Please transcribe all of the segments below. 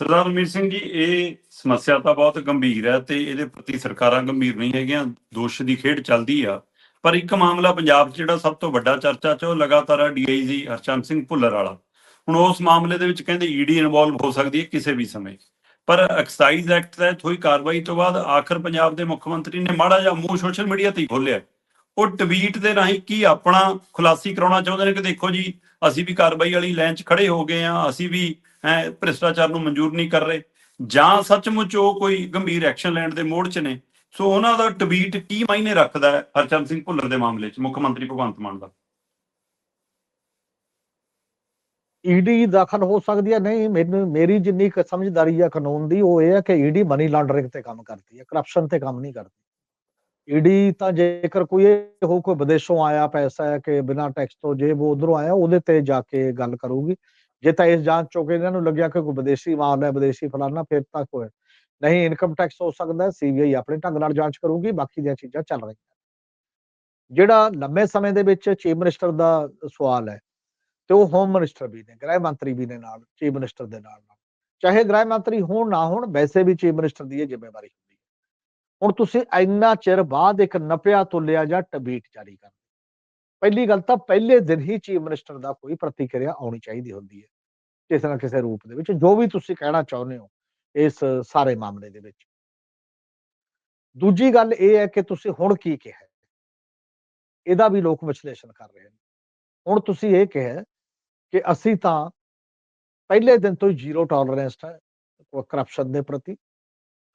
ਸਰਦਾਰ ਰਮੀਤ ਸਿੰਘ ਜੀ, ਇਹ ਸਮੱਸਿਆ ਤਾਂ ਬਹੁਤ ਗੰਭੀਰ ਹੈ ਤੇ ਇਹਦੇ ਪ੍ਰਤੀ ਸਰਕਾਰਾਂ ਗੰਭੀਰ ਨਹੀਂ ਹੈਗੀਆਂ, ਦੋਸ਼ ਦੀ ਖੇਡ ਚੱਲਦੀ ਆ। ਪਰ ਇੱਕ ਮਾਮਲਾ ਪੰਜਾਬ 'ਚ ਜਿਹੜਾ ਸਭ ਤੋਂ ਵੱਡਾ ਚਰਚਾ 'ਚ ਉਹ ਲਗਾਤਾਰ ਆ ਡੀਆਈਜੀ ਹਰਚੰਦ ਸਿੰਘ ਭੁੱਲਰ ਵਾਲਾ। ਹੁਣ ਉਸ ਮਾਮਲੇ ਦੇ ਵਿੱਚ ਕਹਿੰਦੇ ਈਡੀ ਇਨਵੋਲਵ ਹੋ ਸਕਦੀ ਹੈ ਕਿਸੇ ਵੀ ਸਮੇਂ। ਪਰ ਐਕਸਾਈਜ਼ ਐਕਟ ਤਹਿਤ ਹੋਈ ਕਾਰਵਾਈ ਤੋਂ ਬਾਅਦ ਆਖਰ ਪੰਜਾਬ ਦੇ ਮੁੱਖ ਮੰਤਰੀ ਨੇ ਮਾੜਾ ਜਿਹਾ ਮੂੰਹ ਸੋਸ਼ਲ ਮੀਡੀਆ ਤੇ ਹੀ ਖੋਲਿਆ ਉਹ ਟਵੀਟ ਦੇ ਰਾਹੀਂ ਕੀ ਆਪਣਾ ਖੁਲਾਸੀ ਕਰਾਉਣਾ ਚਾਹੁੰਦੇ ਨੇ ਕਿ ਦੇਖੋ ਜੀ, ਅਸੀਂ ਵੀ ਕਾਰਵਾਈ ਵਾਲੀ ਲਾਈਨ 'ਚ ਖੜੇ ਹੋ ਗਏ ਆ ਅਸੀਂ ਵੀ ਭ੍ਰਿਸ਼ਟਾਚਾਰ ਨੂੰ ਮਨਜ਼ੂਰ ਨਹੀਂ ਕਰ ਰਹੇ। ਜਾਂ ਸੱਚਮੁੱਚ ਉਹ ਕੋਈ ਗੰਭੀਰ ਐਕਸ਼ਨ ਲੈਣ ਦੇ ਮੋੜ 'ਚ ਨੇ। ਸੋ ਉਹਨਾਂ ਦਾ ਟਵੀਟ ਕੀ ਮਾਇਨੇ ਰੱਖਦਾ ਹੈ ਹਰਚੰਦ ਸਿੰਘ ਭੁੱਲਰ ਦੇ ਮਾਮਲੇ 'ਚ, ਮੁੱਖ ਮੰਤਰੀ ਭਗਵੰਤ ਮਾਨ ਦਾ? ਈਡੀ ਦਾਖਲ ਹੋ ਸਕਦੀ ਹੈ? ਨਹੀਂ, ਮੈਨੂੰ, ਮੇਰੀ ਜਿੰਨੀ ਸਮਝਦਾਰੀ ਹੈ ਕਾਨੂੰਨ ਦੀ, ਉਹ ਇਹ ਹੈ ਕਿ ਈਡੀ ਮਨੀ ਲਾਂਡਰਿੰਗ ਤੇ ਕੰਮ ਕਰਦੀ ਹੈ ਕਰਪਸ਼ਨ ਤੇ ਕੰਮ ਨਹੀਂ ਕਰਦੀ। ਈਡੀ ਤਾਂ ਜੇਕਰ ਕੋਈ ਇਹ ਹੋ ਕੋਈ ਵਿਦੇਸ਼ੋਂ ਆਇਆ ਪੈਸਾ ਹੈ ਕਿ ਬਿਨਾਂ ਟੈਕਸ ਤੋਂ ਜੇ ਉਹ ਉਧਰੋਂ ਆਇਆ, ਉਹਦੇ ਤੇ ਜਾ ਕੇ ਗੱਲ ਕਰੂਗੀ। ਜੇ ਤਾਂ ਇਸ ਜਾਂਚ ਚੋਂ ਇਹਨਾਂ ਨੂੰ ਲੱਗਿਆ ਕਿ ਕੋਈ ਵਿਦੇਸ਼ੀ ਮਾਲ ਹੈ, ਵਿਦੇਸ਼ੀ ਫਲਾਨਾ, ਫਿਰ ਤੱਕ ਕੋਈ ਨਹੀਂ। ਇਨਕਮ ਟੈਕਸ ਹੋ ਸਕਦਾ ਹੈ ਸੀਬੀਆਈ ਆਪਣੇ ਢੰਗ ਨਾਲ ਜਾਂਚ ਕਰੂਗੀ, ਬਾਕੀ ਦੀਆਂ ਚੀਜ਼ਾਂ ਚੱਲ ਰਹੀਆਂ ਜਿਹੜਾ ਲੰਮੇ ਸਮੇਂ ਦੇ ਵਿੱਚ ਚੀਫ ਮਿਨਿਸਟਰ ਦਾ ਸਵਾਲ ਹੈ, ਤੇ ਉਹ ਹੋਮ ਮਿਨਿਸਟਰ ਵੀ ਨੇ, ਗ੍ਰਹਿ ਮੰਤਰੀ ਵੀ ਨੇ ਨਾਲ, ਚੀਫ ਮਿਨਿਸਟਰ ਦੇ ਨਾਲ ਨਾਲ। ਚਾਹੇ ਗ੍ਰਹਿ ਮੰਤਰੀ ਹੋਣ, ਨਾ ਹੋਣ, ਵੈਸੇ ਵੀ ਚੀਫ ਮਿਨਿਸਟਰ ਦੀ ਇਹ ਜ਼ਿੰਮੇਵਾਰੀ ਹੁੰਦੀ ਹੈ। ਹੁਣ ਤੁਸੀਂ ਇੰਨਾ ਚਿਰ ਬਾਅਦ ਇੱਕ ਨਪਿਆ ਤੁਲਿਆ ਜਾਂ ਟਬੀਟ ਜਾਰੀ ਕਰ ਪਹਿਲੀ ਗੱਲ ਤਾਂ ਪਹਿਲੇ ਦਿਨ ਹੀ ਚੀਫ ਮਿਨਿਸਟਰ ਦਾ ਕੋਈ ਪ੍ਰਤੀਕਿਰਿਆ ਆਉਣੀ ਚਾਹੀਦੀ ਹੁੰਦੀ ਹੈ ਕਿਸੇ ਨਾ ਕਿਸੇ ਰੂਪ ਦੇ ਵਿੱਚ, ਜੋ ਵੀ ਤੁਸੀਂ ਕਹਿਣਾ ਚਾਹੁੰਦੇ ਹੋ ਇਸ ਸਾਰੇ ਮਾਮਲੇ ਦੇ ਵਿੱਚ। ਦੂਜੀ ਗੱਲ ਇਹ ਹੈ ਕਿ ਤੁਸੀਂ ਹੁਣ ਕੀ ਕਿਹਾ ਇਹਦਾ ਵੀ ਲੋਕ ਵਿਸ਼ਲੇਸ਼ਣ ਕਰ ਰਹੇ ਨੇ ਹੁਣ ਤੁਸੀਂ ਇਹ ਕਿਹਾ ਕਿ ਅਸੀਂ ਤਾਂ ਪਹਿਲੇ ਦਿਨ ਤੋਂ ਹੀ ਜ਼ੀਰੋ ਟੋਲਰੈਂਸ ਹੈ ਕਰਪਸ਼ਨ ਦੇ ਪ੍ਰਤੀ।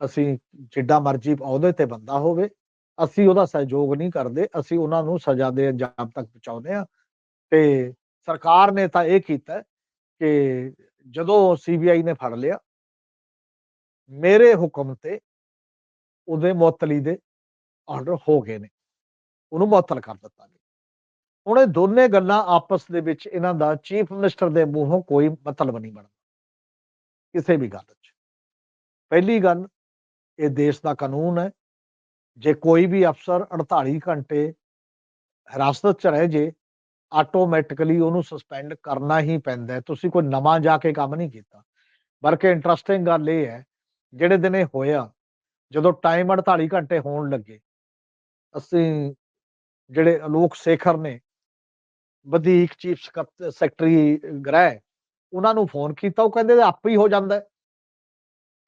ਅਸੀਂ ਜਿੱਡਾ ਮਰਜ਼ੀ ਅਹੁਦੇ ਤੇ ਬੰਦਾ ਹੋਵੇ ਅਸੀਂ ਉਹਦਾ ਸਹਿਯੋਗ ਨਹੀਂ ਕਰਦੇ, ਅਸੀਂ ਉਹਨਾਂ ਨੂੰ ਸਜ਼ਾ ਦੇ ਅੰਜਾਮ ਤੱਕ ਪਹੁੰਚਾਉਂਦੇ ਆ ਤੇ ਸਰਕਾਰ ਨੇ ਤਾਂ ਇਹ ਕੀਤਾ ਕਿ ਜਦੋਂ ਸੀਬੀਆਈ ਨੇ ਫੜ ਲਿਆ, ਮੇਰੇ ਹੁਕਮ ਤੇ ਉਹਦੇ ਮੁਅੱਤਲੀ ਦੇ ਆਰਡਰ ਹੋ ਗਏ ਨੇ। ਉਹਨੂੰ ਮੁਅੱਤਲ ਕਰ ਦਿੱਤਾ ਗਿਆ। ਹੁਣ ਇਹ ਦੋਨੇ ਗੱਲਾਂ ਆਪਸ ਦੇ ਵਿੱਚ ਇਹਨਾਂ ਦਾ ਚੀਫ ਮਿਨਿਸਟਰ ਦੇ ਮੂੰਹੋਂ ਕੋਈ ਮਤਲਬ ਨਹੀਂ ਬਣਦਾ। ਕਿਸੇ ਵੀ ਗੱਲ 'ਚ। ਪਹਿਲੀ ਗੱਲ, ਇਹ ਦੇਸ਼ ਦਾ ਕਾਨੂੰਨ ਹੈ। ਜੇ ਕੋਈ ਵੀ ਅਫਸਰ 48 ਘੰਟੇ ਹਿਰਾਸਤ 'ਚ ਰਹਿ ਜੇ ਆਟੋਮੈਟਿਕਲੀ ਉਹਨੂੰ ਸਸਪੈਂਡ ਕਰਨਾ ਹੀ ਪੈਂਦਾ ਤੁਸੀਂ ਕੋਈ ਨਵਾਂ ਜਾ ਕੇ ਕੰਮ ਨਹੀਂ ਕੀਤਾ। ਬਲਕਿ ਇੰਟਰਸਟਿੰਗ ਗੱਲ ਇਹ ਹੈ, ਜਿਹੜੇ ਦਿਨ ਇਹ ਹੋਇਆ, ਜਦੋਂ ਟਾਈਮ 48 ਘੰਟੇ ਹੋਣ ਲੱਗੇ, ਅਸੀਂ ਜਿਹੜੇ ਅਲੋਕ ਸੇਖਰ ਨੇ, ਵਧੀਕ ਚੀਫ ਸੈਕਟਰੀ ਗ੍ਰਹਿ, ਉਹਨਾਂ ਨੂੰ ਫੋਨ ਕੀਤਾ, ਉਹ ਕਹਿੰਦੇ ਆਪੇ ਹੀ ਹੋ ਜਾਂਦਾ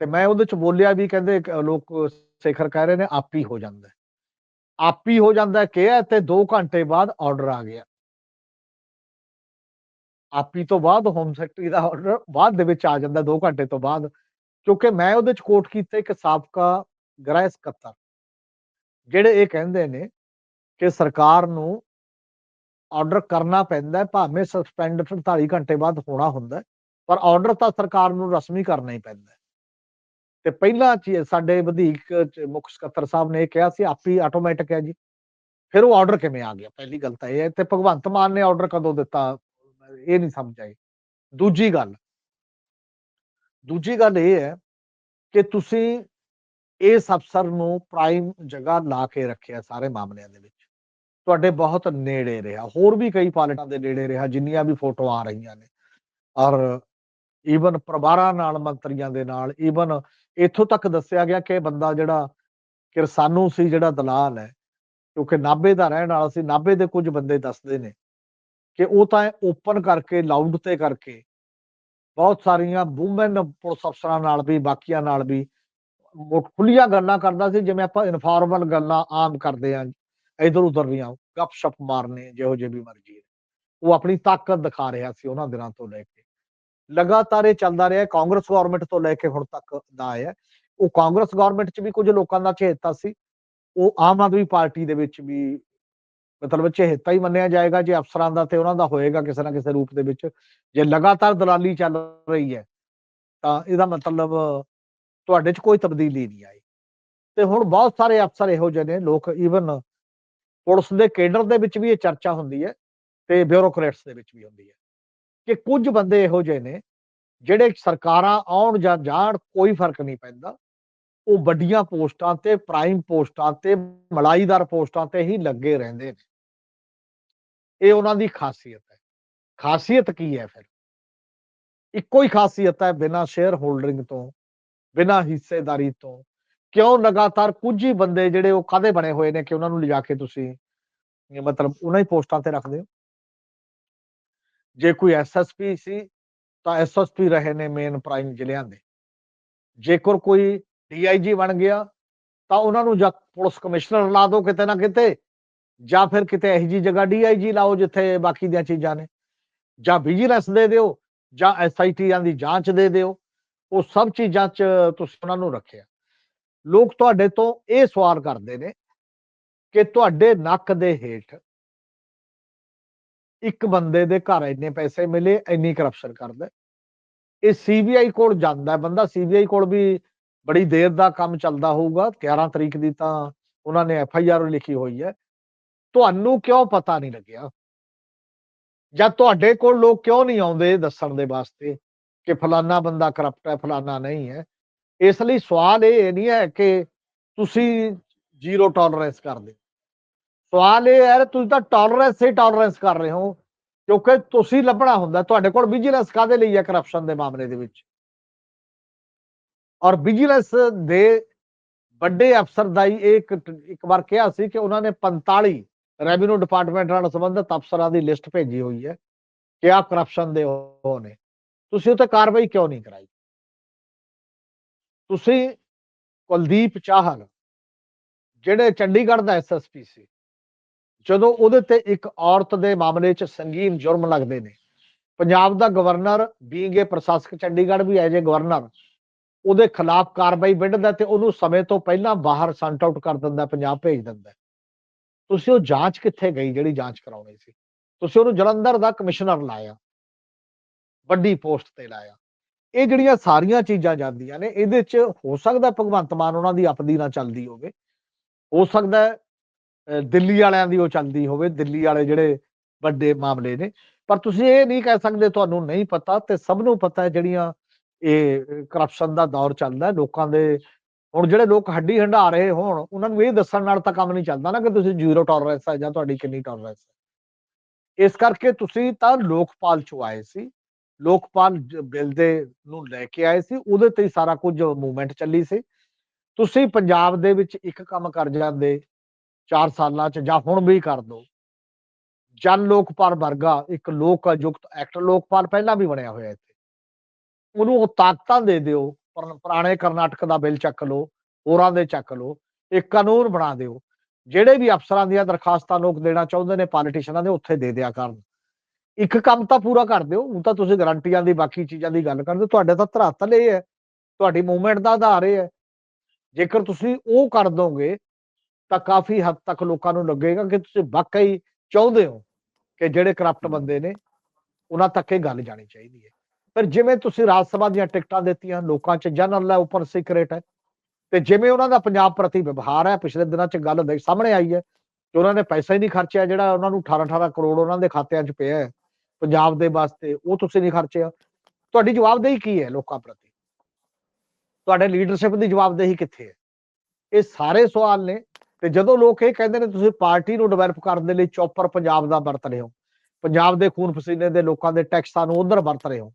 ਤੇ ਮੈਂ ਉਹਦੇ ਚ ਬੋਲਿਆ ਵੀ ਕਹਿੰਦੇ ਲੋਕ ਸਿਖਰ ਕਹਿ ਰਹੇ ਨੇ, ਆਪ ਹੀ ਹੋ ਜਾਂਦਾ ਹੈ। ਆਪ ਹੀ ਹੋ ਜਾਂਦਾ ਹੈ ਕਿਹਾ ਤੇ 2 ਘੰਟੇ ਬਾਅਦ ਆਰਡਰ ਆ ਗਿਆ। ਆਪੀ ਤੋਂ ਬਾਅਦ ਹੋਮ ਸੈਕਟਰੀ ਦਾ ਆਰਡਰ ਬਾਅਦ ਦੇ ਵਿੱਚ ਆ ਜਾਂਦਾ 2 ਘੰਟੇ ਤੋਂ ਬਾਅਦ। ਕਿਉਂਕਿ ਮੈਂ ਉਹਦੇ ਚ ਕੋਟ ਕੀਤਾ ਇੱਕ ਸਾਬਕਾ ਗ੍ਰਹਿ ਸਕੱਤਰ, ਜਿਹੜੇ ਇਹ ਕਹਿੰਦੇ ਨੇ ਕਿ ਸਰਕਾਰ ਨੂੰ ਆਰਡਰ ਕਰਨਾ ਪੈਂਦਾ ਹੈ, ਭਾਵੇਂ ਸਸਪੈਂਡ 48 ਘੰਟੇ ਬਾਅਦ ਹੋਣਾ ਹੁੰਦਾ ਪਰ ਆਰਡਰ ਤਾਂ ਸਰਕਾਰ ਨੂੰ ਰਸਮੀ ਕਰਨਾ ਹੀ ਪੈਂਦਾ ਤੇ ਪਹਿਲਾਂ ਚੀ- ਸਾਡੇ ਵਧੀਕ ਮੁੱਖ ਸਕੱਤਰ ਸਾਹਿਬ ਨੇ ਇਹ ਕਿਹਾ ਸੀ, ਆਪੀ ਆਟੋਮੈਟਿਕ ਹੈ ਜੀ। ਫਿਰ ਉਹ ਆਰਡਰ ਕਿਵੇਂ ਆ ਗਿਆ? ਪਹਿਲੀ ਗੱਲ ਤਾਂ ਇਹ ਹੈ ਤੇ ਭਗਵੰਤ ਮਾਨ ਨੇ ਆਰਡਰ ਕਦੋਂ ਦਿੱਤਾ? ਇਹ ਨਹੀਂ ਸਮਝ ਆਈ। ਦੂਜੀ ਗੱਲ ਦੂਜੀ ਗੱਲ ਇਹ ਹੈ ਕਿ ਤੁਸੀਂ ਇਸ ਅਫਸਰ ਨੂੰ ਪ੍ਰਾਈਮ ਜਗ੍ਹਾ ਲਾ ਕੇ ਰੱਖਿਆ ਸਾਰੇ ਮਾਮਲਿਆਂ ਦੇ ਵਿੱਚ। ਤੁਹਾਡੇ ਬਹੁਤ ਨੇੜੇ ਰਿਹਾ। ਹੋਰ ਵੀ ਕਈ ਪਾਲਟਾਂ ਦੇ ਨੇੜੇ ਰਿਹਾ, ਜਿੰਨੀਆਂ ਵੀ ਫੋਟੋ ਆ ਰਹੀਆਂ ਨੇ। ਔਰ ਈਵਨ ਪਰਿਵਾਰਾਂ ਨਾਲ, ਮੰਤਰੀਆਂ ਦੇ ਨਾਲ ਈਵਨ ਇੱਥੋਂ ਤੱਕ ਦੱਸਿਆ ਗਿਆ ਕਿ ਬੰਦਾ ਜਿਹੜਾ ਕਿਰਸਾਨੂ ਸੀ, ਜਿਹੜਾ ਦਲਾਲ ਹੈ, ਕਿਉਂਕਿ ਨਾਭੇ ਦਾ ਰਹਿਣ ਵਾਲਾ ਸੀ, ਨਾਭੇ ਦੇ ਕੁਝ ਬੰਦੇ ਦੱਸਦੇ ਨੇ ਕਿ ਉਹ ਤਾਂ ਓਪਨ ਕਰਕੇ, ਲਾਊਡ ਤੇ ਕਰਕੇ ਬਹੁਤ ਸਾਰੀਆਂ ਵੂਮਨ ਪੁਲਿਸ ਅਫਸਰਾਂ ਨਾਲ ਵੀ, ਬਾਕੀਆਂ ਨਾਲ ਵੀ ਖੁੱਲੀਆਂ ਗੱਲਾਂ ਕਰਦਾ ਸੀ, ਜਿਵੇਂ ਆਪਾਂ ਇਨਫਾਰਮਲ ਗੱਲਾਂ ਆਮ ਕਰਦੇ ਆਂ ਇਧਰ ਉਧਰ ਦੀਆਂ, ਗੱਪਸ਼ਪ ਮਾਰਨੇ, ਜਿਹੋ ਜਿਹੇ ਵੀ ਮਰਜ਼ੀ ਉਹ ਆਪਣੀ ਤਾਕਤ ਦਿਖਾ ਰਿਹਾ ਸੀ ਉਹਨਾਂ ਦਿਨਾਂ ਤੋਂ ਲੈ ਕੇ। ਲਗਾਤਾਰ ਇਹ ਚੱਲਦਾ ਰਿਹਾ, ਕਾਂਗਰਸ ਗਵਰਨਮੈਂਟ ਤੋਂ ਲੈ ਕੇ ਹੁਣ ਤੱਕ ਦਾ ਆਇਆ। ਉਹ ਕਾਂਗਰਸ ਗਵਰਨਮੈਂਟ 'ਚ ਵੀ ਕੁਝ ਲੋਕਾਂ ਦਾ ਚਹੇਤਾ ਸੀ। ਉਹ ਆਮ ਆਦਮੀ ਪਾਰਟੀ ਦੇ ਵਿੱਚ ਵੀ ਮਤਲਬ ਚਹੇਤਾ ਹੀ ਮੰਨਿਆ ਜਾਏਗਾ, ਜੇ ਅਫਸਰਾਂ ਦਾ ਤੇ ਉਹਨਾਂ ਦਾ ਹੋਏਗਾ ਕਿਸੇ ਨਾ ਕਿਸੇ ਰੂਪ ਦੇ ਵਿੱਚ। ਜੇ ਲਗਾਤਾਰ ਦਲਾਲੀ ਚੱਲ ਰਹੀ ਹੈ, ਤਾਂ ਇਹਦਾ ਮਤਲਬ ਤੁਹਾਡੇ 'ਚ ਕੋਈ ਤਬਦੀਲੀ ਨਹੀਂ ਆਈ। ਤੇ ਹੁਣ ਬਹੁਤ ਸਾਰੇ ਅਫਸਰ ਇਹੋ ਜਿਹੇ ਨੇ, ਲੋਕ ਈਵਨ ਪੁਲਿਸ ਦੇ ਕੇਡਰ ਦੇ ਵਿੱਚ ਵੀ ਇਹ ਚਰਚਾ ਹੁੰਦੀ ਹੈ ਤੇ ਬਿਊਰੋਕਰੇਟਸ ਦੇ ਵਿੱਚ ਵੀ ਹੁੰਦੀ ਹੈ। ਕਿ ਕੁਝ ਬੰਦੇ ਇਹੋ ਜਿਹੇ ਨੇ ਜਿਹੜੇ ਸਰਕਾਰਾਂ ਆਉਣ ਜਾਂ ਜਾਣ, ਕੋਈ ਫ਼ਰਕ ਨਹੀਂ ਪੈਂਦਾ। ਉਹ ਵੱਡੀਆਂ ਪੋਸਟਾਂ ਤੇ, ਪ੍ਰਾਈਮ ਪੋਸਟਾਂ ਤੇ, ਮਲਾਈਦਾਰ ਪੋਸਟਾਂ ਤੇ ਹੀ ਲੱਗੇ ਰਹਿੰਦੇ ਨੇ। ਇਹ ਉਹਨਾਂ ਦੀ ਖਾਸੀਅਤ ਹੈ। ਖਾਸੀਅਤ ਕੀ ਹੈ ਫਿਰ? ਇੱਕੋ ਹੀ ਖਾਸੀਅਤ ਹੈ ਬਿਨਾਂ ਸ਼ੇਅਰ ਹੋਲਡਰਿੰਗ ਤੋਂ, ਬਿਨਾਂ ਹਿੱਸੇਦਾਰੀ ਤੋਂ। ਕਿਉਂ ਲਗਾਤਾਰ ਕੁਝ ਹੀ ਬੰਦੇ ਜਿਹੜੇ ਉਹ ਕਾਦੇ ਬਣੇ ਹੋਏ ਨੇ ਕਿ ਉਹਨਾਂ ਨੂੰ ਲਿਜਾ ਕੇ ਤੁਸੀਂ ਮਤਲਬ ਉਹਨਾਂ ਹੀ ਪੋਸਟਾਂ ਤੇ ਰੱਖਦੇ ਹੋ? ਜੇ ਕੋਈ ਐਸਐਸਪੀ ਸੀ, ਤਾਂ ਐਸਐਸਪੀ ਰਹੇ ਨੇ ਮੇਨ ਪ੍ਰਾਈਮ ਜ਼ਿਲ੍ਹਿਆਂ ਦੇ। ਜੇਕਰ ਕੋਈ ਡੀਆਈਜੀ ਬਣ ਗਿਆ, ਤਾਂ ਉਹਨਾਂ ਨੂੰ ਜਾਂ ਪੁਲਿਸ ਕਮਿਸ਼ਨਰ ਲਾ ਦਿਓ ਕਿਤੇ ਨਾ ਕਿਤੇ, ਜਾਂ ਫਿਰ ਕਿਤੇ ਇਹੋ ਜੀ ਜਗ੍ਹਾ ਡੀਆਈਜੀ ਲਾਓ ਜਿੱਥੇ ਬਾਕੀ ਦੀਆਂ ਚੀਜ਼ਾਂ ਨੇ। ਜਾਂ ਵਿਜੀਲੈਂਸ ਦੇ ਦਿਓ, ਜਾਂ ਐਸਆਈਟੀਆਂ ਦੀ ਜਾਂਚ ਦੇ ਦਿਓ, ਉਹ ਸਭ ਚੀਜ਼ਾਂ 'ਚ ਤੁਸੀਂ ਉਹਨਾਂ ਨੂੰ ਰੱਖਿਆ। ਲੋਕ ਤੁਹਾਡੇ ਤੋਂ ਇਹ ਸਵਾਲ ਕਰਦੇ ਨੇ ਕਿ ਤੁਹਾਡੇ ਨੱਕ ਦੇ ਹੇਠ ਇੱਕ ਬੰਦੇ ਦੇ ਘਰ ਇੰਨੇ ਪੈਸੇ ਮਿਲੇ, ਇੰਨੀ ਕਰਪਸ਼ਨ ਕਰਦਾ। ਹੈ। ਇਹ ਸੀਬੀਆਈ ਕੋਲ ਜਾਂਦਾ ਹੈ। ਬੰਦਾ ਸੀਬੀਆਈ ਕੋਲ ਵੀ ਬੜੀ ਦੇਰ ਦਾ ਕੰਮ ਚੱਲਦਾ ਹੋਊਗਾ। 11 ਤਰੀਕ ਦੀ ਤਾਂ ਉਹਨਾਂ ਨੇ ਐਫ ਆਈ ਆਰ ਲਿਖੀ ਹੋਈ ਹੈ। ਤੁਹਾਨੂੰ ਕਿਉਂ ਪਤਾ ਨਹੀਂ ਲੱਗਿਆ? ਜਾਂ ਤੁਹਾਡੇ ਕੋਲ ਲੋਕ ਕਿਉਂ ਨਹੀਂ ਆਉਂਦੇ ਦੱਸਣ ਦੇ ਵਾਸਤੇ ਕਿ ਫਲਾਨਾ ਬੰਦਾ ਕਰਪਟ ਹੈ, ਫਲਾਨਾ ਨਹੀਂ ਹੈ? ਇਸ ਲਈ ਸਵਾਲ ਇਹ ਨਹੀਂ ਹੈ ਕਿ ਤੁਸੀਂ ਜ਼ੀਰੋ ਟੋਲਰੈਂਸ ਕਰਦੇ। ਸਵਾਲ ਇਹ ਹੈ ਤੁਸੀਂ ਤਾਂ ਟੋਲਰੈਂਸ ਹੀ ਟੋਲਰੈਂਸ ਕਰ ਰਹੇ ਹੋ, ਕਿਉਂਕਿ ਤੁਸੀਂ ਲੱਭਣਾ ਹੁੰਦਾ, ਤੁਹਾਡੇ ਕੋਲ ਵਿਜੀਲੈਂਸ ਕਾਦੇ ਲਈ ਹੈ ਕਰਪਸ਼ਨ ਦੇ ਮਾਮਲੇ ਦੇ ਵਿੱਚ? ਔਰ ਵਿਜੀਲੈਂਸ ਦੇ ਵੱਡੇ ਅਫਸਰ ਦਾ ਹੀ ਇਹ ਇੱਕ ਇੱਕ ਵਾਰ ਕਿਹਾ ਸੀ ਕਿ ਉਹਨਾਂ ਨੇ 45 ਰੈਵਨਿਊ ਡਿਪਾਰਟਮੈਂਟ ਨਾਲ ਸੰਬੰਧਿਤ ਅਫਸਰਾਂ ਦੀ ਲਿਸਟ ਭੇਜੀ ਹੋਈ ਹੈ ਕਿ ਆ ਕਰਪਸ਼ਨ ਦੇ ਉਹ ਨੇ। ਤੁਸੀਂ ਉੱਤੇ ਕਾਰਵਾਈ ਕਿਉਂ ਨਹੀਂ ਕਰਾਈ? ਤੁਸੀਂ ਕੁਲਦੀਪ ਚਾਹਲ, ਜਿਹੜੇ ਚੰਡੀਗੜ੍ਹ ਦਾ ਐਸਐਸਪੀ ਸੀ ਜਦੋਂ ਉਹਦੇ ਤੇ ਇੱਕ ਔਰਤ ਦੇ ਮਾਮਲੇ 'ਚ ਸੰਗੀਨ ਜੁਰਮ ਲੱਗਦੇ ਨੇ, ਪੰਜਾਬ ਦਾ ਗਵਰਨਰ ਬੀਂਗ ਪ੍ਰਸ਼ਾਸਕ, ਚੰਡੀਗੜ੍ਹ ਵੀ ਐਜ ਏ ਗਵਰਨਰ ਉਹਦੇ ਖਿਲਾਫ ਕਾਰਵਾਈ ਵਿੱਢਦਾ ਤੇ ਉਹਨੂੰ ਸਮੇਂ ਤੋਂ ਪਹਿਲਾਂ ਬਾਹਰ ਸੰਟ ਆਊਟ ਕਰ ਦਿੰਦਾ, ਪੰਜਾਬ ਭੇਜ ਦਿੰਦਾ। ਤੁਸੀਂ ਉਹ ਜਾਂਚ ਕਿੱਥੇ ਗਈ ਜਿਹੜੀ ਜਾਂਚ ਕਰਾਉਣੀ ਸੀ? ਤੁਸੀਂ ਉਹਨੂੰ ਜਲੰਧਰ ਦਾ ਕਮਿਸ਼ਨਰ ਲਾਇਆ, ਵੱਡੀ ਪੋਸਟ ਤੇ ਲਾਇਆ। ਇਹ ਜਿਹੜੀਆਂ ਸਾਰੀਆਂ ਚੀਜ਼ਾਂ ਜਾਂਦੀਆਂ ਨੇ, ਇਹਦੇ 'ਚ ਹੋ ਸਕਦਾ ਭਗਵੰਤ ਮਾਨ ਉਹਨਾਂ ਦੀ ਆਪਦੀ ਨਾ ਚੱਲਦੀ ਹੋਵੇ। ਹੋ ਸਕਦਾ ਦਿੱਲੀ ਵਾਲਿਆਂ ਦੀ ਉਹ ਚੱਲਦੀ ਹੋਵੇ, ਦਿੱਲੀ ਵਾਲੇ ਜਿਹੜੇ ਵੱਡੇ ਮਾਮਲੇ ਨੇ। ਪਰ ਤੁਸੀਂ ਇਹ ਨਹੀਂ ਕਹਿ ਸਕਦੇ, ਤੁਹਾਨੂੰ ਨਹੀਂ ਪਤਾ ਤੇ ਸਭ ਨੂੰ ਪਤਾ ਹੈ ਜਿਹੜੀਆਂ ਇਹ ਕਰਪਸ਼ਨ ਦਾ ਦੌਰ ਚੱਲਦਾ ਲੋਕਾਂ ਦੇ, ਹੁਣ ਜਿਹੜੇ ਲੋਕ ਹੱਡੀ ਹੰਡਾ ਰਹੇ ਹੋਣ, ਉਹਨਾਂ ਨੂੰ ਇਹ ਦੱਸਣ ਨਾਲ ਤਾਂ ਕੰਮ ਨਹੀਂ ਚੱਲਦਾ ਨਾ ਕਿ ਤੁਸੀਂ ਜ਼ੀਰੋ ਟੋਲਰੈਂਸ ਹੈ ਜਾਂ ਤੁਹਾਡੀ ਕਿੰਨੀ ਟੋਲਰੈਂਸ ਹੈ। ਇਸ ਕਰਕੇ ਤੁਸੀਂ ਤਾਂ ਲੋਕਪਾਲ ਚ ਆਏ ਸੀ। ਲੋਕਪਾਲ ਬਿੱਲ ਦੇ ਨੂੰ ਲੈ ਕੇ ਆਏ ਸੀ, ਉਹਦੇ ਤੇ ਹੀ ਸਾਰਾ ਕੁਝ ਮੂਵਮੈਂਟ ਚੱਲੀ ਸੀ। ਤੁਸੀਂ ਪੰਜਾਬ ਦੇ ਵਿੱਚ ਇੱਕ ਕੰਮ ਕਰ ਜਾਂਦੇ 4 ਸਾਲਾਂ ਚ ਜਾਂ ਹੁਣ ਵੀ ਕਰ ਦੋ। ਜਨ ਲੋਕਪਾਲ ਵਰਗਾ ਇੱਕ ਲੋਕ ਅਯੁਕਤ ਐਕਟ ਲੋਕਪਾਲ ਪਹਿਲਾਂ ਵੀ ਬਣਿਆ ਹੋਇਆ ਇੱਥੇ। ਉਹਨੂੰ ਉਹ ਤਾਕਤਾਂ ਦੇ ਦਿਓ ਪੁਰ- ਪੁਰਾਣੇ ਕਰਨਾਟਕ ਦਾ ਬਿੱਲ ਚੱਕ ਲਓ ਹੋਰਾਂ ਦੇ ਚੱਕ ਲਓ ਇੱਕ ਕਾਨੂੰਨ ਬਣਾ ਦਿਓ। ਜਿਹੜੇ ਵੀ ਅਫਸਰਾਂ ਦੀਆਂ ਦਰਖਾਸਤਾਂ ਲੋਕ ਦੇਣਾ ਚਾਹੁੰਦੇ ਨੇ ਪੋਲੀਟੀਸ਼ੀਅਨਾਂ ਦੇ ਉੱਥੇ ਦੇ ਦਿਆ ਕਰਨ। ਇੱਕ ਕੰਮ ਤਾਂ ਪੂਰਾ ਕਰ ਦਿਓ ਹੁਣ ਤਾਂ ਤੁਸੀਂ ਗਰੰਟੀਆਂ ਦੀ ਬਾਕੀ ਚੀਜ਼ਾਂ ਦੀ ਗੱਲ ਕਰਦੇ ਹੋ, ਤੁਹਾਡੇ ਤਾਂ ਧਰਾਤਲ ਇਹ ਹੈ। ਤੁਹਾਡੀ ਮੂਵਮੈਂਟ ਦਾ ਆਧਾਰ ਇਹ ਹੈ। ਜੇਕਰ ਤੁਸੀਂ ਉਹ ਕਰ ਦੋਗੇ ਤਾਂ ਕਾਫੀ ਹੱਦ ਤੱਕ ਲੋਕਾਂ ਨੂੰ ਲੱਗੇਗਾ ਕਿ ਤੁਸੀਂ ਵਾਕਈ ਚਾਹੁੰਦੇ ਹੋ ਕਿ ਜਿਹੜੇ ਕਰਪਟ ਬੰਦੇ ਨੇ ਉਹਨਾਂ ਤੱਕ ਇਹ ਗੱਲ ਜਾਣੀ ਚਾਹੀਦੀ ਹੈ। ਪਰ ਜਿਵੇਂ ਤੁਸੀਂ ਰਾਜ ਸਭਾ ਦੀਆਂ ਟਿਕਟਾਂ ਦਿੱਤੀਆਂ ਲੋਕਾਂ 'ਚ ਜਨਰਲ ਹੈ ਉੱਪਰ ਸੀਕ੍ਰੇਟ ਹੈ ਤੇ ਜਿਵੇਂ ਉਹਨਾਂ ਦਾ ਪੰਜਾਬ ਪ੍ਰਤੀ ਵਿਵਹਾਰ ਹੈ ਪਿਛਲੇ ਦਿਨਾਂ 'ਚ ਗੱਲ ਦੇ ਸਾਹਮਣੇ ਆਈ ਹੈ ਕਿ ਉਹਨਾਂ ਨੇ ਪੈਸਾ ਹੀ ਨਹੀਂ ਖਰਚਿਆ ਜਿਹੜਾ ਉਹਨਾਂ ਨੂੰ 18 18 ਕਰੋੜ ਉਹਨਾਂ ਦੇ ਖਾਤਿਆਂ 'ਚ ਪਿਆ ਹੈ ਪੰਜਾਬ ਦੇ ਵਾਸਤੇ ਉਹ ਤੁਸੀਂ ਨਹੀਂ ਖਰਚਿਆ। ਤੁਹਾਡੀ ਜਵਾਬਦੇਹੀ ਕੀ ਹੈ ਲੋਕਾਂ ਪ੍ਰਤੀ? ਤੁਹਾਡੇ ਲੀਡਰਸ਼ਿਪ ਦੀ ਜਵਾਬਦੇਹੀ ਕਿੱਥੇ ਹੈ? ਇਹ ਸਾਰੇ ਸਵਾਲ ਨੇ ਤੇ ਜਦੋਂ ਲੋਕ ਇਹ ਕਹਿੰਦੇ ਨੇ ਤੁਸੀਂ ਪਾਰਟੀ ਨੂੰ ਡਿਵੈਲਪ ਕਰਨ ਦੇ ਲਈ ਚੌਪਰ ਪੰਜਾਬ ਦਾ ਵਰਤ ਰਹੇ ਹੋ ਪੰਜਾਬ ਦੇ ਖੂਨ ਪਸੀਨੇ ਦੇ ਲੋਕਾਂ ਦੇ ਟੈਕਸਾਂ ਨੂੰ ਉਧਰ ਵਰਤ ਰਹੇ ਹੋ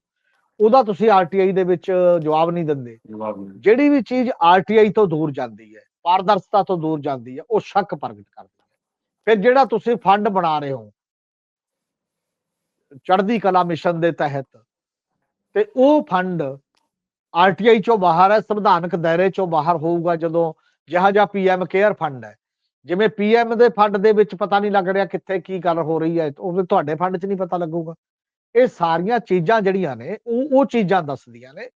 ਉਹਦਾ ਤੁਸੀਂ ਆਰਟੀਆਈ ਦੇ ਵਿੱਚ ਜਵਾਬ ਨਹੀਂ ਦਿੰਦੇ। ਜਿਹੜੀ ਵੀ ਚੀਜ਼ ਆਰਟੀਆਈ ਤੋਂ ਦੂਰ ਜਾਂਦੀ ਹੈ ਪਾਰਦਰਸ਼ਤਾ ਤੋਂ ਦੂਰ ਜਾਂਦੀ ਹੈ ਉਹ ਸ਼ੱਕ ਪ੍ਰਗਟ ਕਰਦੀ ਹੈ। ਫਿਰ ਜਿਹੜਾ ਤੁਸੀਂ ਫੰਡ ਬਣਾ ਰਹੇ ਹੋ ਚੜ੍ਹਦੀ ਕਲਾ ਮਿਸ਼ਨ ਦੇ ਤਹਿਤ ਤੇ ਉਹ ਫੰਡ ਆਰਟੀਆਈ ਚੋਂ ਬਾਹਰ ਹੈ ਸੰਵਿਧਾਨਕ ਦਾਇਰੇ ਚੋਂ ਬਾਹਰ ਹੋਊਗਾ ਜਦੋਂ ਜਿਹਾ ਜਿਹਾ ਪੀਐਮ ਕੇਅਰ ਫੰਡ ਹੈ। ਜਿਵੇਂ ਪੀਐਮ ਦੇ ਫੰਡ ਦੇ ਵਿੱਚ ਪਤਾ ਨਹੀਂ ਲੱਗ ਰਿਹਾ ਕਿੱਥੇ ਕੀ ਗੱਲ ਹੋ ਰਹੀ ਹੈ, ਉਹ ਤੁਹਾਡੇ ਫੰਡ 'ਚ ਨਹੀਂ ਪਤਾ ਲੱਗੂਗਾ। ਇਹ ਸਾਰੀਆਂ ਚੀਜ਼ਾਂ ਜਿਹੜੀਆਂ ਨੇ, ਉਹ ਉਹ ਚੀਜ਼ਾਂ ਦੱਸਦੀਆਂ ਨੇ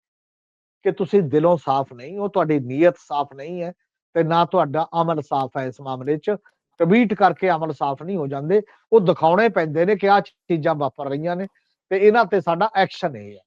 ਕਿ ਤੁਸੀਂ ਦਿਲੋਂ ਸਾਫ਼ ਨਹੀਂ ਹੋ, ਤੁਹਾਡੀ ਨੀਅਤ ਸਾਫ਼ ਨਹੀਂ ਹੈ ਤੇ ਨਾ ਤੁਹਾਡਾ ਅਮਲ ਸਾਫ਼ ਹੈ ਇਸ ਮਾਮਲੇ 'ਚ। ਟਵੀਟ ਕਰਕੇ ਅਮਲ ਸਾਫ਼ ਨਹੀਂ ਹੋ ਜਾਂਦੇ, ਉਹ ਦਿਖਾਉਣੇ ਪੈਂਦੇ ਨੇ ਕਿ ਆ ਚੀਜ਼ਾਂ ਵਾਪਰ ਰਹੀਆਂ ਨੇ ਤੇ ਇਹਨਾਂ ਤੇ ਸਾਡਾ ਐਕਸ਼ਨ ਇਹ ਹੈ।